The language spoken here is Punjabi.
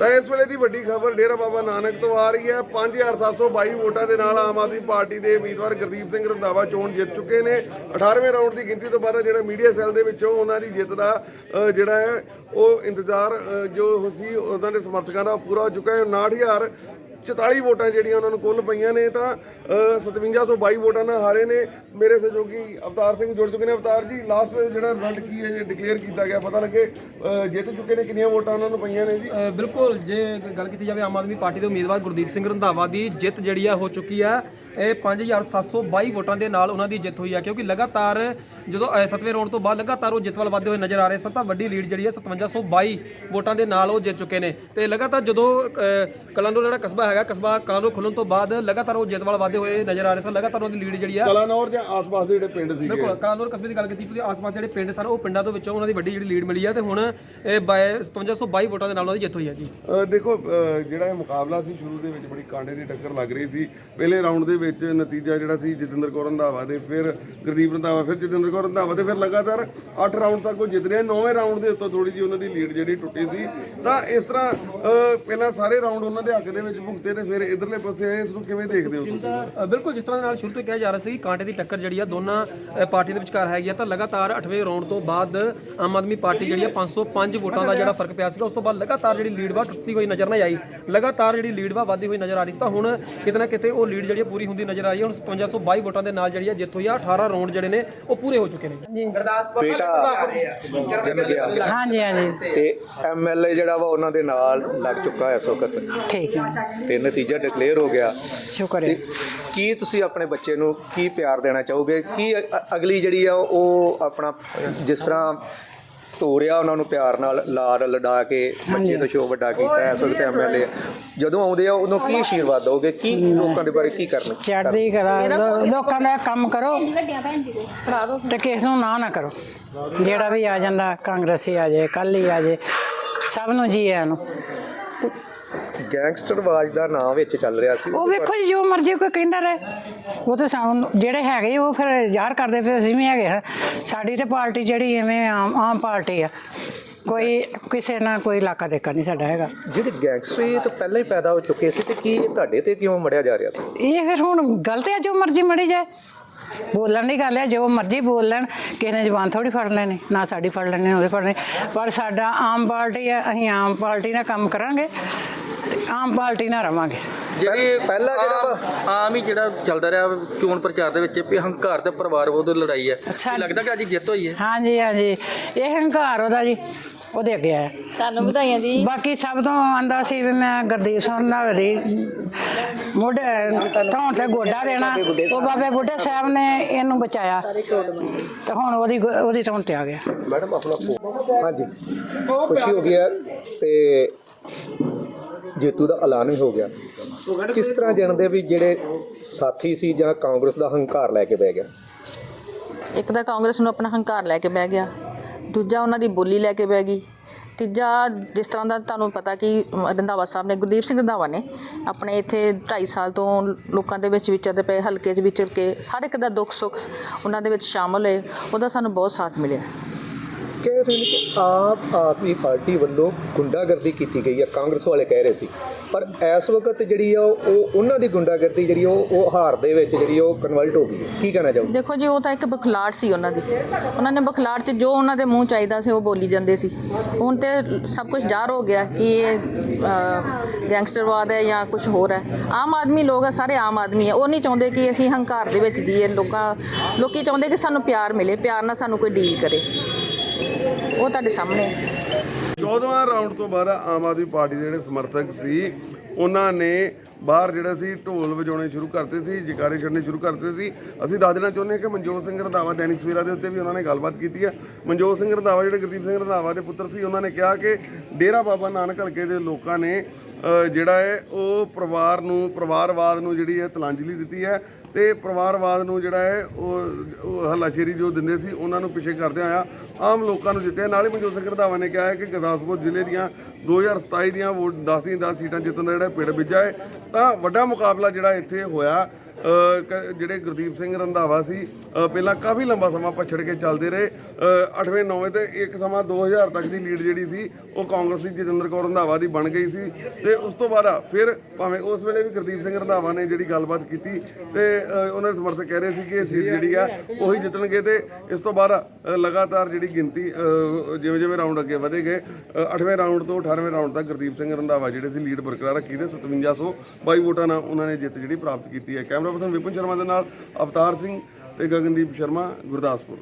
ਤਾਂ ਇਸ ਵੇਲੇ ਦੀ ਵੱਡੀ ਖਬਰ ਡੇਰਾ ਬਾਬਾ ਨਾਨਕ ਤੋਂ ਆ ਰਹੀ ਹੈ। 5722 ਵੋਟਾਂ ਦੇ ਨਾਲ ਆਮ ਆਦਮੀ ਪਾਰਟੀ ਦੇ ਉਮੀਦਵਾਰ ਗੁਰਦੀਪ ਸਿੰਘ ਰੰਧਾਵਾ ਚੋਣ ਜਿੱਤ ਚੁੱਕੇ ਨੇ। 18ਵੇਂ ਰਾਊਂਡ ਦੀ ਗਿਣਤੀ ਤੋਂ ਬਾਅਦ ਜਿਹੜਾ ਮੀਡੀਆ ਸੈੱਲ ਦੇ ਵਿੱਚੋਂ ਉਹਨਾਂ ਦੀ ਜਿੱਤ ਦਾ ਜਿਹੜਾ ਹੈ, ਉਹ ਇੰਤਜ਼ਾਰ ਜੋ ਸੀ ਉਹਨਾਂ ਦੇ ਸਮਰਥਕਾਂ ਦਾ ਪੂਰਾ ਹੋ ਚੁੱਕਾ ਹੈ। 59000 44 ਵੋਟਾਂ ਜਿਹੜੀਆਂ ਉਹਨਾਂ ਨੂੰ ਕੁੱਲ ਪਈਆਂ ਨੇ ਤਾਂ ਅ, 5722 ਵੋਟਾਂ ਨਾਲ ਹਾਰੇ ਨੇ। ਮੇਰੇ ਸਹਿਯੋਗੀ ਅਵਤਾਰ ਸਿੰਘ ਜੁੜ ਚੁੱਕੇ ਨੇ। ਅਵਤਾਰ ਜੀ ਲਾਸਟ ਜਿਹੜਾ ਰਿਜ਼ਲਟ ਕੀ ਹੈ ਜੇ ਡਿਕਲੇਅਰ ਕੀਤਾ ਗਿਆ ਪਤਾ ਲੱਗੇ ਜਿੱਤ ਚੁੱਕੇ ਨੇ ਕਿੰਨੀਆਂ ਵੋਟਾਂ ਉਹਨਾਂ ਨੂੰ ਪਈਆਂ ਨੇ ਜੀ? ਬਿਲਕੁਲ ਜੇ ਗੱਲ ਕੀਤੀ ਜਾਵੇ ਆਮ ਆਦਮੀ ਪਾਰਟੀ ਦੇ ਉਮੀਦਵਾਰ ਗੁਰਦੀਪ ਸਿੰਘ ਰੰਧਾਵਾ ਦੀ ਜਿੱਤ ਜਿਹੜੀ ਆ ਹੋ ਚੁੱਕੀ ਆ। ਇਹ 5722 ਵੋਟਾਂ ਦੇ ਨਾਲ ਉਹਨਾਂ ਦੀ ਜਿੱਤ ਹੋਈ ਆ ਕਿਉਂਕਿ ਲਗਾਤਾਰ ਜਦੋਂ ਸੱਤਵੇਂ ਰਾਊਂਡ ਤੋਂ ਬਾਅਦ ਲਗਾਤਾਰ ਉਹ ਜਿੱਤ ਵੱਲ ਵਧਦੇ ਹੋਏ ਨਜ਼ਰ ਆ ਰਹੇ ਸਨ ਤਾਂ ਵੱਡੀ ਲੀਡ ਜਿਹੜੀ ਹੈ 5722 ਵੋਟਾਂ ਦੇ ਨਾਲ ਉਹ ਜਿੱਤ ਚੁੱਕੇ ਨੇ। ਤੇ ਲਗਾਤਾਰ ਜਦੋਂ ਕਲਾਨੌਰ ਜਿਹੜਾ ਕਸਬਾ ਹੈਗਾ ਕਸਬਾ ਕਲਾਨੌਰ ਖੁੱਲਣ ਤੋਂ ਬਾਅਦ ਲਗਾਤਾਰ ਉਹ ਜਿੱਤ ਵੱਲ ਵਧਦੇ ਹੋਏ ਨਜ਼ਰ ਆ ਰਹੇ ਸਨ ਲਗਾਤਾਰ ਉਹਦੀ ਲੀਡ ਜਿਹੜੀ ਆ ਕਲਾਨੌਰ ਜਾਂ ਆਸ-ਪਾਸ ਦੇ ਜਿਹੜੇ ਪਿੰਡ ਸੀਗੇ। ਬਿਲਕੁਲ ਕਲਾਨੌਰ ਕਸਬੇ ਦੀ ਗੱਲ ਕੀਤੀ ਤੇ ਆਸ-ਪਾਸ ਜਿਹੜੇ ਪਿੰਡ ਸਨ ਉਹ ਪਿੰਡਾਂ ਦੇ ਵਿੱਚੋਂ ਉਹਨਾਂ ਦੀ ਵੱਡੀ ਜਿਹੜੀ ਲੀਡ ਮਿਲੀ ਆ ਤੇ ਹੁਣ ਇਹ ਬਾਏ 5722 ਵੋਟਾਂ ਦੇ ਨਾਲ ਉਹਨਾਂ ਦੀ ਜਿੱਤ ਹੋਈ ਆ ਜੀ। ਦੇਖੋ ਜਿਹੜਾ ਇਹ ਮੁਕਾਬਲਾ ਸੀ ਸ਼ੁਰੂ ਦੇ ਵਿੱਚ ਬੜੀ ਕਾਂਡੇ ਦੀ ਟੱਕਰ ਲੱਗ ਰਹੀ ਸੀ। ਪਹਿਲੇ ਰਾਊਂਡ ਦੇ ਵਿੱਚ ਨਤੀਜਾ ਜਿਹੜਾ ਸੀ ਜਤਿੰਦਰ ਕੌਰ ਰੰਧਾਵਾ ਦੇ ਫਿਰ ਗੁਰਦੀਪ ਰੰਧਾਵਾ ਫਿਰ ਜਤਿੰਦਰ ਕੌਰ ਰੰਧਾਵਾ ਤੇ ਫਿਰ ਲਗਾਤਾਰ 8 ਰਾਊਂਡ ਤੱਕ ਉਹ ਜਿੱਤ ਰਿਹਾ। 9ਵੇਂ ਰਾਊਂਡ ਦੇ ਉੱਤੇ ਥੋੜੀ ਜਿਹੀ ਉਹਨਾਂ ਦੀ ਲੀਡ ਜਿਹੜੀ ਟੁੱਟੀ ਸੀ। ਤਾਂ ਇਸ ਤਰ੍ਹਾਂ ਪਹਿਲਾਂ ਸਾਰੇ ਰਾਊਂਡ ਉਹਨਾਂ ਦੇ ਹੱਕ ਦੇ ਵਿੱਚ ਭੁਗਤੇ ਤੇ ਫਿਰ ਇਧਰਲੇ ਪਾਸੇ ਇਸ ਨੂੰ ਕਿਵੇਂ ਦੇਖਦੇ ਹੋ ਤੁਸੀਂ? ਬਿਲਕੁਲ ਜਿਸ ਤਰ੍ਹਾਂ ਨਾਲ ਸ਼ੁਰੂ ਤੋਂ ਕਿਹਾ ਜਾ ਰਿਹਾ ਸੀ ਕਿ ਕਾਂਟੇ ਦੀ ਟੱਕਰ ਜਿਹੜੀ ਆ ਦੋਨਾਂ ਅ, ਪਾਰਟੀਆਂ ਦੇ ਵਿਚਕਾਰ ਹੈਗੀ ਆ ਤਾਂ ਲਗਾਤਾਰ 8ਵੇਂ ਰਾਊਂਡ ਤੋਂ ਬਾਅਦ ਆਮ ਆਦਮੀ ਪਾਰਟੀ ਜਿਹੜੀ ਆ 505 ਵੋਟਾਂ ਦਾ ਜਿਹੜਾ ਫ਼ਰਕ ਪਿਆ ਸੀਗਾ ਉਸ ਤੋਂ ਬਾਅਦ ਲਗਾਤਾਰ ਜਿਹੜੀ ਲੀਡ ਵਾ ਟੁੱਟਦੀ ਹੋਈ ਨਜ਼ਰ ਨਹੀਂ ਆਈ। ਲਗਾਤਾਰ ਜਿਹੜੀ ਲੀਡ ਵਾ ਵਧਦੀ ਹੋਈ ਨਜ਼ਰ ਆ ਰਹੀ ਸੀ। ਤਾਂ ਹੁਣ ਕਿਤੇ ਨਾ ਕਿਤੇ ਉਹ ਲੀਡ ਜਿਹੜੀ ਆ ਪੂਰੀ ਹੁੰਦੀ ਨਜ਼ਰ ਆ ਰਹੀ ਹੈ। ਹੁਣ 5722 ਵੋਟਾਂ ਦੇ ਨਾਲ ਜਿਹੜੀ ਆ ਜਿੱਤ ਹੋਈ ਆ। 18 ਰਾਊਂਡ ਜਿਹੜੇ ਨੇ ਉਹ ਪੂਰੇ ਹੋ ਚੁੱਕੇ ਨੇ। ਬੇਟਾ ਹਾਂਜੀ ਹਾਂਜੀ। ਤੇ ਐਮਐਲਏ ਜਿਹੜਾ ਵਾ ਉਹਨਾਂ ਦੇ ਨਾਲ ਲੱਗ ਚੁੱਕਾ ਹੈ ਇਸ ਵਕਤ। ਠੀਕ ਹੈ। ਤੇ ਨਤੀਜਾ ਡਿਕਲੇਅਰ ਹੋ ਗਿਆ। ਸ਼ੁਕਰ ਹੈ। ਕੀ ਤੁਸੀਂ ਆਪਣੇ ਬੱਚੇ ਨੂੰ ਕੀ ਪਿਆਰ ਦੇਣਾ ਚਾਹੋਗੇ? ਕੀ ਅ- ਅ- ਅਗਲੀ ਜਿਹੜੀ ਆ ਉਹ ਆਪਣਾ ਜਿਸ ਤਰ੍ਹਾਂ ਤੋਰਿਆ ਉਹਨਾਂ ਨੂੰ ਪਿਆਰ ਨਾਲ ਲਾਡ ਲਡਾ ਕੇ ਬੱਚੇ ਦਾ ਸ਼ੋਅ ਵੱਡਾ ਕੀਤਾ ਇਸ ਵਕਤ ਐਮਐਲਏ ਜਦੋਂ ਆਉਂਦੇ ਆ ਉਦੋਂ ਕੀ ਆਸ਼ੀਰਵਾਦ ਦੋਗੇ ਕੀ ਲੋਕਾਂ ਦੇ ਬਾਰੇ ਕੀ ਕਰਨਾ? ਚੜ੍ਹਦੀ ਕਲਾ ਲੋਕਾਂ ਦਾ ਕੰਮ ਕਰੋ। ਵੱਡਿਆਂ ਭੈਣ ਜੀ ਦੇ ਭਰਾ ਦੋ ਤੇ ਕਿਸ ਨੂੰ ਨਾ ਨਾ ਕਰੋ। ਜਿਹੜਾ ਵੀ ਆ ਜਾਂਦਾ ਕਾਂਗਰਸੀ ਆ ਜਾਏ ਕੱਲ ਹੀ ਆ ਜਾਏ ਸਭ ਨੂੰ ਜੀ ਆਇਆਂ ਨੂੰ। ਗੈਂਗਸਟਰਵਾਜ ਦਾ ਨਾਂ ਵਿੱਚ ਚੱਲ ਰਿਹਾ ਸੀ ਉਹ ਵੇਖੋ ਜੀ ਜੋ ਮਰਜ਼ੀ ਕੋਈ ਕਹਿੰਦਾ ਰਹੇ। ਉਹ ਤੇ ਸਾਨੂੰ ਜਿਹੜੇ ਹੈਗੇ ਉਹ ਫਿਰ ਜ਼ਾਹਰ ਕਰਦੇ ਫਿਰ ਅਸੀਂ ਵੀ ਹੈਗੇ ਸਾਡੀ ਤੇ ਪਾਰਟੀ ਜਿਹੜੀ ਐਵੇਂ ਆਮ ਆਮ ਪਾਰਟੀ ਆ। ਕੋਈ ਕਿਸੇ ਨਾਲ ਕੋਈ ਇਲਾਕਾ ਦੇਖਾ ਨਹੀਂ ਸਾਡਾ ਹੈਗਾ। ਜਿਹੜੇ ਗੈਂਗਸਟਰ ਇਹ ਤਾਂ ਪਹਿਲਾਂ ਹੀ ਪੈਦਾ ਹੋ ਚੁੱਕੇ ਸੀ ਤੇ ਕੀ ਇਹ ਤੁਹਾਡੇ ਤੇ ਕਿਉਂ ਮੜਿਆ ਜਾ ਰਿਹਾ ਸੀ? ਇਹ ਫਿਰ ਹੁਣ ਗਲਤ ਹੈ ਜੋ ਮਰਜ਼ੀ ਮੜੀ ਜਾਏ। ਬੋਲਣ ਦੀ ਗੱਲ ਹੈ ਜੋ ਮਰਜ਼ੀ ਬੋਲ ਲੈਣ ਕਿਸੇ ਨੇ ਜ਼ਬਾਨ ਥੋੜੀ ਫੜ ਲੈਣੀ ਨਾ ਸਾਡੀ ਫੜ ਲੈਣੀ ਉਹਦੇ ਫੜਨੇ ਪਰ ਸਾਡਾ ਆਮ ਪਾਰਟੀ ਹੈ ਅਸੀਂ ਆਮ ਪਾਰਟੀ ਨਾਲ ਕੰਮ ਕਰਾਂਗੇ। ਆਮ ਪਾਰਟੀ ਨਾਲ ਰਵਾਂਗੇ। ਜਿਹੜੀ ਪਹਿਲਾਂ ਜਿਹੜਾ ਵਾ- ਆਮ- ਹੀ ਜਿਹੜਾ ਚੱਲਦਾ ਰਿਹਾ ਚੋਣ ਪ੍ਰਚਾਰ ਦੇ ਵਿੱਚ ਵੀ ਹੰਕਾਰ ਤੇ ਪਰਿਵਾਰ ਵਿਰੋਧ ਲੜਾਈ ਹੈ। ਲੱਗਦਾ ਕਿ ਅੱਜ ਜਿੱਤ ਹੋਈ ਹੈ? ਹਾਂਜੀ ਹਾਂਜੀ। ਇਹ ਹੰਕਾਰ ਉਹਦਾ ਜੀ ਉਹਦੇ ਅੱਗੇ ਆਇਆ ਤੁਹਾਨੂੰ ਵਧਾਈਆਂ ਦੀ ਬਾਕੀ ਸਭ ਤੋਂ ਆਂਦਾ ਸੀ ਵੀ ਮੈਂ ਗੁਰਦੀਪ ਸਿੰਘ ਦਾ ਦੀ ਮੋਢੇ ਧੌਣ ਤੇ ਗੋਡਾ ਦੇਣਾ। ਉਹ ਬਾਬੇ ਬੁੱਢੇ ਸਾਹਿਬ ਨੇ ਇਹਨੂੰ ਬਚਾਇਆ। ਤੇ ਹੁਣ ਉਹਦੀ ਉਹਦੀ ਧੌਣ ਤੇ ਆ ਗਿਆ। ਮੈਡਮ ਆਪਣਾ ਹਾਂਜੀ। ਖੁਸ਼ੀ ਹੋ ਗਈ ਤੇ ਜੇਤੂ ਦਾ ਐਲਾਨ ਵੀ ਹੋ ਗਿਆ। ਕਿਸ ਤਰ੍ਹਾਂ ਜਾਣਦੇ ਵੀ ਜਿਹੜੇ ਸਾਥੀ ਸੀ ਜਾਂ ਕਾਂਗਰਸ ਦਾ ਹੰਕਾਰ ਲੈ ਕੇ ਬਹਿ ਗਿਆ? ਇੱਕ ਤਾਂ ਕਾਂਗਰਸ ਨੂੰ ਆਪਣਾ ਹੰਕਾਰ ਲੈ ਕੇ ਬਹਿ ਗਿਆ, ਦੂਜਾ ਉਹਨਾਂ ਦੀ ਬੋਲੀ ਲੈ ਕੇ ਬਹਿ ਗਈ, ਤੀਜਾ ਜਿਸ ਤਰ੍ਹਾਂ ਦਾ ਤੁਹਾਨੂੰ ਪਤਾ ਕਿ ਰੰਧਾਵਾ ਸਾਹਿਬ ਨੇ, ਗੁਰਦੀਪ ਸਿੰਘ ਰੰਧਾਵਾ ਨੇ ਆਪਣੇ ਇੱਥੇ 2.5 ਸਾਲ ਤੋਂ ਲੋਕਾਂ ਦੇ ਵਿੱਚ ਵਿਚਰਦੇ ਪਏ, ਹਲਕੇ 'ਚ ਵਿਚਰ ਕੇ ਹਰ ਇੱਕ ਦਾ ਦੁੱਖ ਸੁੱਖ ਉਹਨਾਂ ਦੇ ਵਿੱਚ ਸ਼ਾਮਲ ਹੋਏ, ਉਹਦਾ ਸਾਨੂੰ ਬਹੁਤ ਸਾਥ ਮਿਲਿਆ। ਕਹਿ ਰਹੇ ਨੇ ਕਿ ਆਪ ਆਦਮੀ ਪਾਰਟੀ ਵੱਲੋਂ ਗੁੰਡਾਗਰਦੀ ਕੀਤੀ ਗਈ ਹੈ ਕਾਂਗਰਸ ਵਾਲੇ ਕਹਿ ਰਹੇ ਸੀ। ਪਰ ਇਸ ਵਕਤ ਜਿਹੜੀ ਆ, ਉਹ ਉਹਨਾਂ ਦੀ ਗੁੰਡਾਗਰਦੀ ਜਿਹੜੀ ਉਹ ਉਹ ਹਾਰ ਦੇ ਵਿੱਚ ਜਿਹੜੀ ਉਹ ਕਨਵਰਟ ਹੋ ਗਈ ਹੈ। ਕੀ ਕਹਿਣਾ ਚਾਹੋਗੇ? ਦੇਖੋ ਜੀ, ਉਹ ਤਾਂ ਇੱਕ ਬਖਲਾੜ ਸੀ ਉਹਨਾਂ ਦੀ। ਉਹਨਾਂ ਨੇ ਬਖਲਾੜ 'ਚ ਜੋ ਉਹਨਾਂ ਦੇ ਮੂੰਹ ਚਾਹੀਦਾ ਸੀ, ਉਹ ਬੋਲੀ ਜਾਂਦੇ ਸੀ। ਹੁਣ ਤੇ ਸਭ ਕੁਝ ਜ਼ਾਹਰ ਹੋ ਗਿਆ ਕਿ ਇਹ ਗੈਂਗਸਟਰਵਾਦ ਹੈ ਜਾਂ ਕੁਝ ਹੋਰ ਹੈ। ਆਮ ਆਦਮੀ ਲੋਕ ਆ, ਸਾਰੇ ਆਮ ਆਦਮੀ ਆ। ਉਹ ਨਹੀਂ ਚਾਹੁੰਦੇ ਕਿ ਅਸੀਂ ਹੰਕਾਰ ਦੇ ਵਿੱਚ ਜੀਏ। ਲੋਕਾਂ, ਲੋਕੀ ਚਾਹੁੰਦੇ ਕਿ ਸਾਨੂੰ ਪਿਆਰ ਮਿਲੇ, ਪਿਆਰ ਨਾਲ ਸਾਨੂੰ ਕੋਈ ਡੀਲ ਕਰੇ। ਉਹ ਤੁਹਾਡੇ ਸਾਹਮਣੇ ਹੈ 14ਵਾਂ ਰਾਊਂਡ ਤੋਂ ਬਾਅਦ ਆਮ ਆਦਮੀ ਪਾਰਟੀ ਦੇ ਜਿਹੜੇ ਸਮਰਥਕ ਸੀ, ਉਹਨਾਂ ਨੇ ਬਾਹਰ ਜਿਹੜਾ ਸੀ, ਢੋਲ ਵਜਾਉਣੇ ਸ਼ੁਰੂ ਕਰਤੇ ਸੀ, ਜਕਾਰੇ ਛੱਡਣੇ ਸ਼ੁਰੂ ਕਰਤੇ ਸੀ। ਅਸੀਂ ਦੱਸ ਦੇਣਾ ਚਾਹੁੰਦੇ ਹਾਂ ਕਿ ਮਨਜੋਤ ਸਿੰਘ ਰੰਧਾਵਾ ਦੈਨਿਕ ਸਵੇਰਾ ਦੇ ਉੱਤੇ ਵੀ ਉਹਨਾਂ ਨੇ ਗੱਲਬਾਤ ਕੀਤੀ ਹੈ। ਮਨਜੋਤ ਸਿੰਘ ਰੰਧਾਵਾ, ਜਿਹੜੇ ਗੁਰਦੀਪ ਸਿੰਘ ਰੰਧਾਵਾ ਦੇ ਪੁੱਤਰ ਸੀ, ਉਹਨਾਂ ਨੇ ਕਿਹਾ ਕਿ ਡੇਰਾ ਬਾਬਾ ਨਾਨਕ ਹਲਕੇ ਦੇ ਲੋਕਾਂ ਨੇ ਜਿਹੜਾ ਹੈ, ਉਹ ਪਰਿਵਾਰ ਨੂੰ, ਪਰਿਵਾਰਵਾਦ ਨੂੰ ਜਿਹੜੀ ਹੈ, ਤਲਾਂਜਲੀ ਦਿੱਤੀ ਹੈ ਤੇ ਪਰਿਵਾਰਵਾਦ ਨੂੰ ਜਿਹੜਾ ਹੈ, ਉਹ ਹੱਲਾਸ਼ੇਰੀ ਜੋ ਦਿੰਦੇ ਸੀ, ਉਹਨਾਂ ਨੂੰ ਪਿੱਛੇ ਕਰਦੇ ਆਇਆ, ਆਮ ਲੋਕਾਂ ਨੂੰ ਜਿੱਤਿਆ। ਨਾਲ ਹੀ ਮਨਜੋਤ ਸਿੰਘ ਰੰਧਾਵਾ ਨੇ ਕਿਹਾ ਹੈ ਕਿ ਗੁਰਦਾਸਪੁਰ ਜ਼ਿਲ੍ਹੇ ਦੀਆਂ 2027 ਦੀਆਂ ਵੋਟ 10 ਦੀਆਂ 10 ਸੀਟਾਂ ਜਿੱਤਣ ਦਾ ਜਿਹੜਾ ਪਿੜ ਵਿੱਜਾ ਹੈ, ਤਾਂ ਵੱਡਾ ਮੁਕਾਬਲਾ ਜਿਹੜਾ ਇੱਥੇ ਹੋਇਆ। ਜਿਹੜੇ ਗੁਰਦੀਪ ਸਿੰਘ ਰੰਧਾਵਾ ਸੀ ਪਹਿਲਾਂ ਕਾਫੀ ਲੰਬਾ ਸਮਾਂ ਪਛੜ ਕੇ ਚੱਲਦੇ ਰਹੇ। 8ਵੇਂ 9ਵੇਂ ਤੇ ਇੱਕ ਸਮਾਂ 2000 ਤੱਕ ਦੀ ਲੀਡ ਜਿਹੜੀ ਸੀ, ਉਹ ਕਾਂਗਰਸੀ ਜਤਿੰਦਰ ਕੌਰ ਰੰਧਾਵਾ ਦੀ ਬਣ ਗਈ ਸੀ। ਤੇ ਉਸ ਤੋਂ ਬਾਅਦ ਫਿਰ ਭਾਵੇਂ ਉਸ ਵੇਲੇ ਵੀ ਗੁਰਦੀਪ ਸਿੰਘ ਰੰਧਾਵਾ ਨੇ ਜਿਹੜੀ ਗੱਲਬਾਤ ਕੀਤੀ, ਤੇ ਉਹਨਾਂ ਦੇ ਸਮਰਥਕ ਕਹਿ ਰਹੇ ਸੀ ਕਿ ਇਹ ਸੀਟ ਜਿਹੜੀ ਆ, ਉਹੀ ਜਿੱਤਣਗੇ ਤੇ ਇਸ ਤੋਂ ਬਾਅਦ ਲਗਾਤਾਰ ਜਿਹੜੀ ਗਿਣਤੀ ਜਿਵੇਂ ਜਿਵੇਂ ਰਾਉਂਡ ਅੱਗੇ ਵਧੇ ਗਏ 8ਵੇਂ ਰਾਉਂਡ ਤੋਂ 18ਵੇਂ ਰਾਉਂਡ ਤੱਕ ਗੁਰਦੀਪ ਸਿੰਘ ਰੰਧਾਵਾ ਜਿਹੜੇ ਸੀ ਲੀਡ ਬਰਕਰਾਰ ਰੱਖੀ ਤੇ 5722 ਵੋਟਾਂ ਨਾਲ ਉਹਨਾਂ ਨੇ ਜਿੱਤ ਜਿਹੜੀ ਪ੍ਰਾਪਤ ਕੀਤੀ ਹੈ। ਕੈਮਰਾ ਪਰਸਨ ਵਿਪਨ ਸ਼ਰਮਾ ਦੇ ਨਾਲ ਅਵਤਾਰ ਸਿੰਘ ਤੇ ਗਗਨਦੀਪ ਸ਼ਰਮਾ ਗੁਰਦਾਸਪੁਰ।